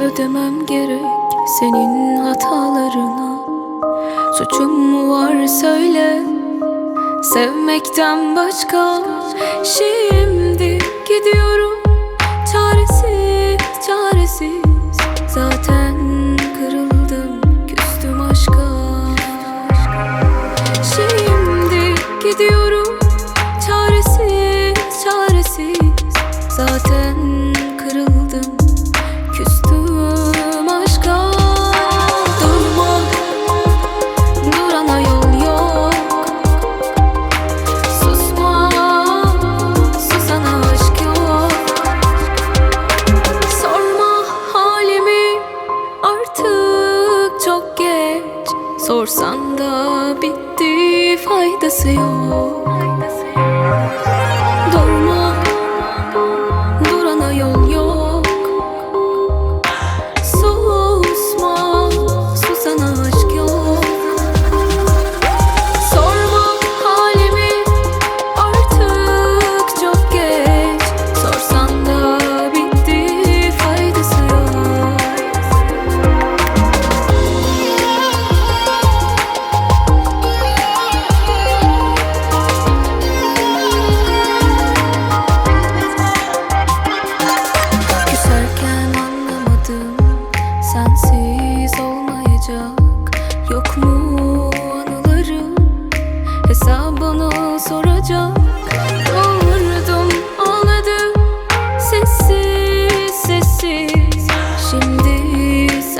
ödemem gerek senin hatalarına. Suçum mu var söyle Sevmekten başka Şimdi gidiyorum Çaresiz çaresiz. Zaten kırıldım Küstüm aşka. Şimdi gidiyorum Çaresiz çaresiz. Zaten Sorsan da bitti faydası yok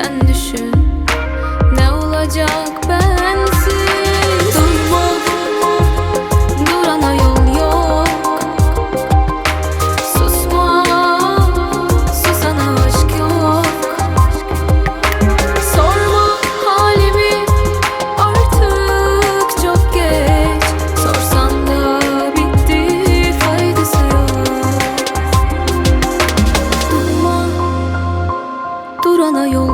Sen düşün. Ne olacak bensiz? Durma. Durana yol yok. Susma. Susana aşk yok. Sorma halimi. Artık çok geç. Sorsan da bitti faydası yok. Durma. Durana yol